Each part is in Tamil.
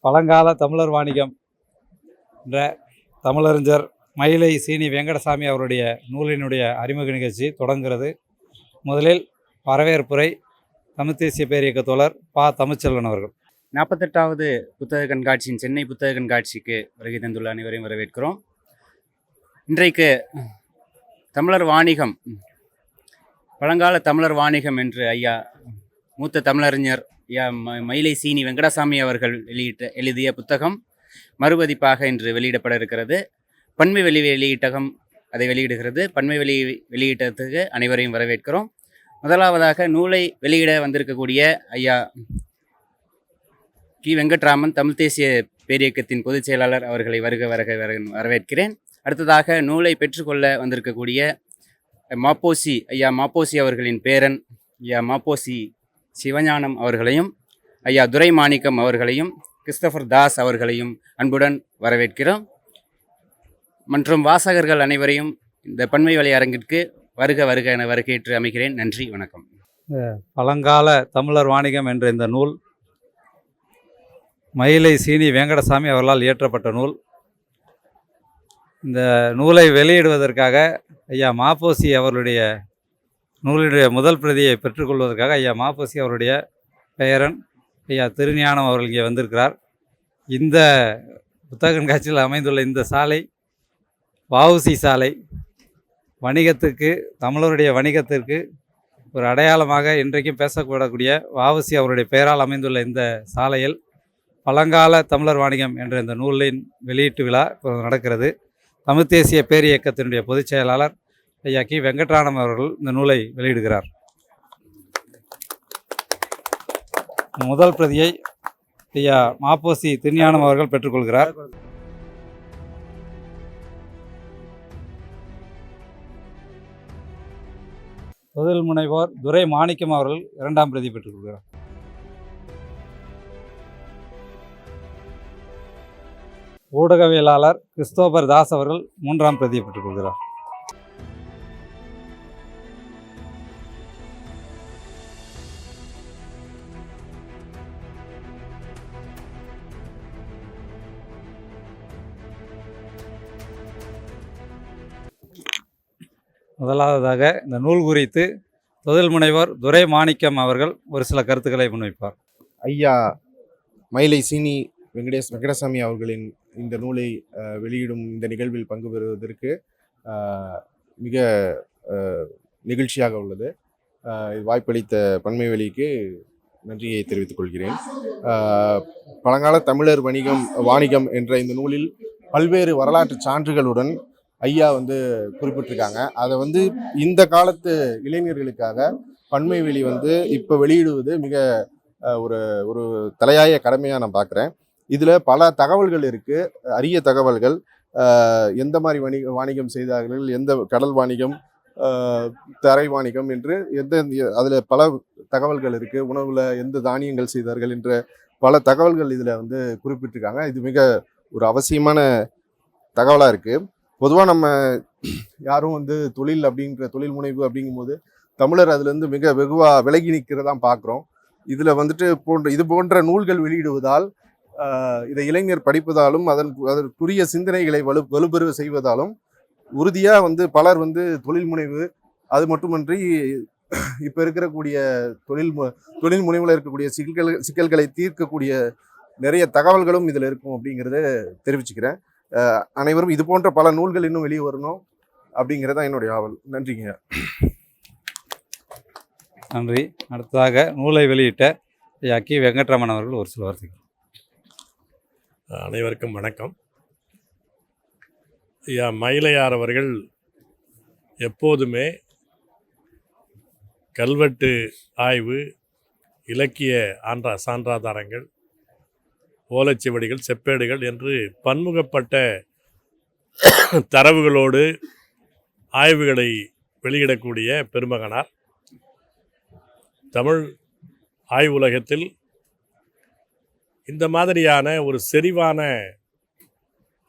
பழங்கால தமிழர் வாணிகம் என்ற தமிழறிஞர் மயிலை சீனி வெங்கடசாமி அவருடைய நூலினுடைய அறிமுக நிகழ்ச்சி தொடங்குகிறது. முதலில் வரவேற்புரை தமிழ் தேசிய பேரியக்க தோழர் பா. தமிழ்ச்செல்வன் அவர்கள். நாற்பத்தெட்டாவது புத்தக கண்காட்சியின் சென்னை புத்தக கண்காட்சிக்கு வருகை தந்துள்ள அனைவரையும் வரவேற்கிறோம். இன்றைக்கு தமிழர் வாணிகம் பழங்கால தமிழர் வாணிகம் என்று ஐயா மூத்த தமிழறிஞர் ஐயா ம- மயிலை சீனி வெங்கடசாமி அவர்கள் வெளியிட்ட எழுதிய புத்தகம் மறுபதிப்பாக இன்று வெளியிடப்பட இருக்கிறது. பன்மை வெளி வெளியீட்டகம் அதை வெளியிடுகிறது. பன்மை வெளி வெளியிட்டத்துக்கு அனைவரையும் வரவேற்கிறோம். முதலாவதாக நூலை வெளியிட வந்திருக்கக்கூடிய ஐயா கி. வெங்கட்ராமன் தமிழ் தேசிய பேரியக்கத்தின் பொதுச் செயலாளர் அவர்களை வருக வருக வர- வரவேற்கிறேன். அடுத்ததாக நூலை பெற்றுக்கொள்ள வந்திருக்கக்கூடிய மாப்போசி ஐயா மாப்போசி அவர்களின் பேரன் ஐயா மாப்போசி சிவஞானம் அவர்களையும் ஐயா துரை மாணிக்கம் அவர்களையும் கிறிஸ்டபர் தாஸ் அவர்களையும் அன்புடன் வரவேற்கிறோம். மற்றும் வாசகர்கள் அனைவரையும் இந்த பன்மை வழி அரங்கிற்கு வருக வருக என வருகையேற்று அமைகிறேன். நன்றி வணக்கம். பழங்கால தமிழர் வாணிகம் என்ற இந்த நூல் மயிலை சீனி வெங்கடசாமி அவர்களால் இயற்றப்பட்ட நூல். இந்த நூலை வெளியிடுவதற்காக ஐயா மாப்போசி அவர்களுடைய நூலினுடைய முதல் பிரதியை பெற்றுக்கொள்வதற்காக ஐயா மாப்போசி அவருடைய பெயரன் ஐயா திருஞானம் அவர்கள் இங்கே வந்திருக்கிறார். இந்த புத்தக கண்காட்சியில் அமைந்துள்ள இந்த சாலை வவுசி சாலை வணிகத்துக்கு தமிழருடைய வணிகத்திற்கு ஒரு அடையாளமாக இன்றைக்கும் பேசக்கூடக்கூடிய வஉசி அவருடைய பெயரால் அமைந்துள்ள இந்த சாலையில் பழங்கால தமிழர் வாணிகம் என்ற இந்த நூலின் வெளியீட்டு விழா இப்போ நடக்கிறது. தமிழ் தேசிய பேர் இயக்கத்தினுடைய பொதுச் செயலாளர் ஐயா கி. வெங்கட்ராமன் அவர்கள் இந்த நூலை வெளியிடுகிறார். முதல் பிரதியை ஐயா மாப்போசி திருஞானம் அவர்கள் பெற்றுக்கொள்கிறார். தொழில் முனைவோர் துரை மாணிக்கம் அவர்கள் இரண்டாம் பிரதி பெற்றுக்கொள்கிறார். ஊடகவியலாளர் கிறிஸ்தோபர் தாஸ் அவர்கள் மூன்றாம் பிரதியை பெற்றுக்கொள்கிறார் முதலாவதாக இந்த நூல் குறித்து தொழில் முனைவர் துரை மாணிக்கம் அவர்கள் ஒரு சில கருத்துக்களை முன்வைப்பார். ஐயா மயிலை சீனி வெங்கடேஷ் வெங்கடசாமி அவர்களின் இந்த நூலை வெளியிடும் இந்த நிகழ்வில் பங்கு பெறுவதற்கு மிக நிகழ்ச்சியாக உள்ளது. வாய்ப்பளித்த இது வாய்ப்பளித்த பன்மைவெளிக்கு நன்றியை தெரிவித்துக் கொள்கிறேன். பழங்கால தமிழர் வணிகம் வாணிகம் என்ற இந்த நூலில் பல்வேறு வரலாற்று சான்றுகளுடன் ஐயா வந்து குறிப்பிட்டிருக்காங்க. அதை வந்து இந்த காலத்து இளைஞர்களுக்காக பன்மைவெளி வந்து இப்போ வெளியிடுவது மிக ஒரு ஒரு தலையாய கடமையாக நான் பார்க்குறேன் இதில் பல தகவல்கள் இருக்குது அரிய தகவல்கள். எந்த மாதிரி வணிக வாணிகம் செய்தார்கள் எந்த கடல் வாணிகம் தரை வாணிகம் என்று எந்த அதில் பல தகவல்கள் இருக்குது உணவில் எந்த தானியங்கள் செய்தார்கள் என்ற பல தகவல்கள் இதில் வந்து குறிப்பிட்டிருக்காங்க. இது மிக ஒரு அவசியமான தகவலாக இருக்குது பொதுவாக நம்ம யாரும் வந்து தொழில் அப்படின்ற தொழில் முனைவு அப்படிங்கும்போது தமிழர் அதுலேருந்து மிக வெகுவாக விலகி நிற்கிறதான் பார்க்குறோம் இதில் வந்துட்டு போன்ற இது போன்ற நூல்கள் வெளியிடுவதால் இதை இளைஞர் படிப்பதாலும் அதன் அதற்குரிய சிந்தனைகளை வலு வலுப்பெறுவ செய்வதாலும் உறுதியாக வந்து பலர் வந்து தொழில் முனைவு அது மட்டுமன்றி இப்போ இருக்கக்கூடிய தொழில் மு- தொழில் முனைவில் இருக்கக்கூடிய சிக்கல் சிக்கல்களை தீர்க்கக்கூடிய நிறைய தகவல்களும் இதில் இருக்கும் அப்படிங்கிறத தெரிவிச்சுக்கிறேன். அனைவரும் இது போன்ற பல நூல்கள் இன்னும் வெளியே வரணும் அப்படிங்கிறதான் என்னுடைய ஆவல். நன்றிங்க. நன்றி. அடுத்ததாக நூலை வெளியிட்ட ஐயா கி. வெங்கட்ராமன் அவர்கள் ஒரு சில வார்த்தைகள். அனைவருக்கும் வணக்கம். ஐயா மயிலையார் அவர்கள் எப்போதுமே கல்வெட்டு ஆய்வு இலக்கிய ஆன்றா சான்றாதாரங்கள் ஓலைச்சுவடிகள் செப்பேடுகள் என்று பன்முகப்பட்ட தரவுகளோடு ஆய்வுகளை வெளியிடக்கூடிய பெருமகனார். தமிழ் ஆய்வுலகத்தில் இந்த மாதிரியான ஒரு செறிவான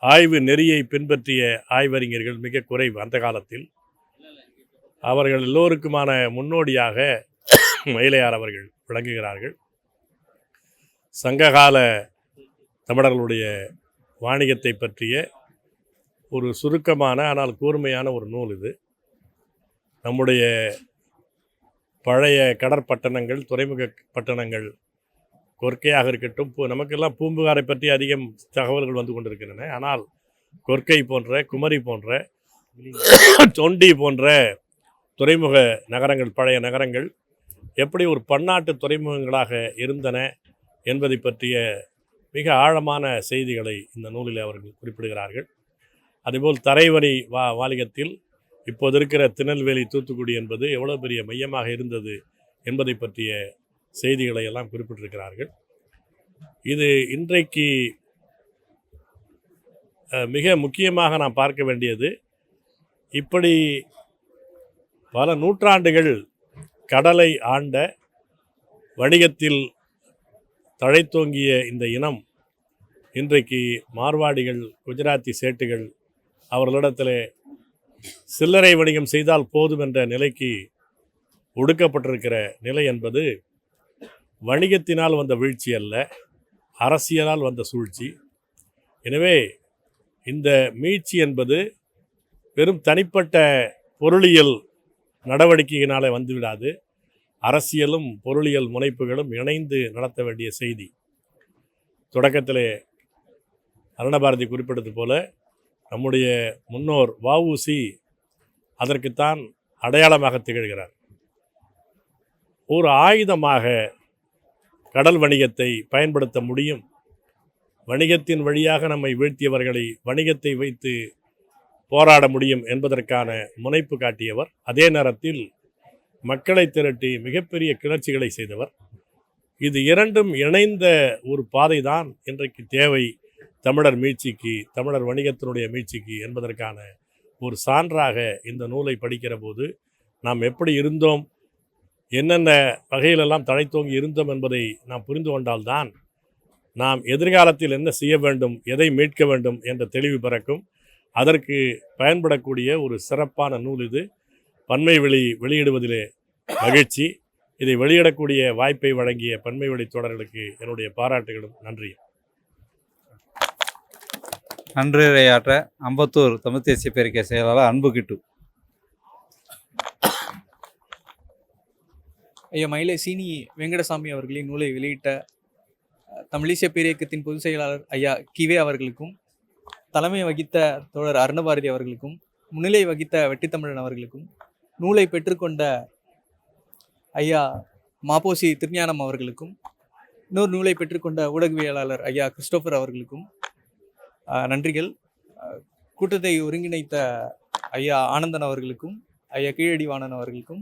ஆய்வு நெறியை பின்பற்றிய ஆய்வறிஞர்கள் மிக குறைவு அந்த காலத்தில். அவர்கள் எல்லோருக்குமான முன்னோடியாக மயிலையார் அவர்கள் விளங்குகிறார்கள். சங்ககால தமிழர்களுடைய வாணிகத்தை பற்றிய ஒரு சுருக்கமான ஆனால் கூர்மையான ஒரு நூல் இது. நம்முடைய பழைய கடற்பட்டணங்கள் துறைமுக பட்டணங்கள் கொர்க்கையாக இருக்கட்டும் பூ நமக்கெல்லாம் பூம்புகாரை பற்றி அதிகம் தகவல்கள் வந்து கொண்டிருக்கின்றன. ஆனால் கொர்க்கை போன்ற குமரி போன்ற தொண்டி போன்ற துறைமுக நகரங்கள் பழைய நகரங்கள் எப்படி ஒரு பன்னாட்டு துறைமுகங்களாக இருந்தன என்பதை பற்றிய மிக ஆழமான செய்திகளை இந்த நூலில் அவர்கள் குறிப்பிடுகிறார்கள். அதேபோல் தரைவரி வா வாலிகத்தில் இப்போது இருக்கிற திருநெல்வேலி தூத்துக்குடி என்பது எவ்வளோ பெரிய மையமாக இருந்தது என்பதை பற்றிய செய்திகளை எல்லாம் குறிப்பிட்டிருக்கிறார்கள். இது இன்றைக்கு மிக முக்கியமாக நாம் பார்க்க வேண்டியது இப்படி பல நூற்றாண்டுகள் கடலை ஆண்ட வணிகத்தில் தழைத்தோங்கிய இந்த இனம் இன்றைக்கு மார்வாடிகள் குஜராத்தி சேட்டுகள் அவர்களிடத்தில் சில்லறை வணிகம் செய்தால் போதும் என்ற நிலைக்கு ஒடுக்கப்பட்டிருக்கிற நிலை என்பது வணிகத்தினால் வந்த வீழ்ச்சி அல்ல அரசியலால் வந்த சூழ்ச்சி. எனவே இந்த மீட்சி என்பது வெறும் தனிப்பட்ட பொருளியல் நடவடிக்கையினாலே வந்துவிடாது. அரசியலும் பொருளியல் முனைப்புகளும் இணைந்து நடத்த வேண்டிய செய்தி. தொடக்கத்திலே அருணபாரதி குறிப்பிட்டது போல நம்முடைய முன்னோர் வஉசி அதற்குத்தான் அடையாளமாக திகழ்கிறார். ஒரு ஆயுதமாக கடல் வணிகத்தை பயன்படுத்த முடியும். வணிகத்தின் வழியாக நம்மை வீழ்த்தியவர்களை வணிகத்தை வைத்து போராட முடியும் என்பதற்கான முனைப்பு காட்டியவர். அதே நேரத்தில் மக்களை திரட்டி மிகப்பெரிய கிளர்ச்சிகளை செய்தவர். இது இரண்டும் இணைந்த ஒரு பாதை தான் இன்றைக்கு தேவை தமிழர் மீட்சிக்கு தமிழர் வணிகத்தினுடைய மீட்சிக்கு என்பதற்கான ஒரு சான்றாக இந்த நூலை படிக்கிற போது நாம் எப்படி இருந்தோம்? என்னென்ன வகையிலெல்லாம் தழைத்தோங்கி இருந்தோம் என்பதை நாம் புரிந்து கொண்டால்தான் நாம் எதிர்காலத்தில் என்ன செய்ய வேண்டும் எதை மீட்க வேண்டும் என்ற தெளிவு பிறக்கும். அதற்கு பயன்படக்கூடிய ஒரு சிறப்பான நூல் இது. பன்மை வெளி வெளியிடுவதிலே மகிழ்ச்சி. இதை வெளியிடக்கூடிய வாய்ப்பை வழங்கிய பன்மை வழி தொடர்களுக்கு என்னுடைய பாராட்டுகளும் நன்றி நன்றிரையாற்ற அம்பத்தூர் தமிழ் தேசிய பேரிக்கை செயலாளர் அன்பு கிட்டு ஐயா மயிலை சீனி வெங்கடசாமி அவர்களின் நூலை வெளியிட்ட அஹ், தமிழிசை பேரியக்கத்தின் பொதுச் செயலாளர் ஐயா கிவே அவர்களுக்கும் தலைமை வகித்த தோழர் அருணபாரதி அவர்களுக்கும் முன்னிலை வகித்த வெட்டித்தமிழன் அவர்களுக்கும் நூலை பெற்றுக்கொண்ட ஐயா மாப்போசி திருஞானம் அவர்களுக்கும் இன்னொரு நூலை பெற்றுக்கொண்ட ஊடகவியலாளர் ஐயா கிறிஸ்டோபர் அவர்களுக்கும் நன்றிகள். கூட்டத்தை ஒருங்கிணைத்த ஐயா ஆனந்தன் அவர்களுக்கும் ஐயா கீழடிவாணன் அவர்களுக்கும்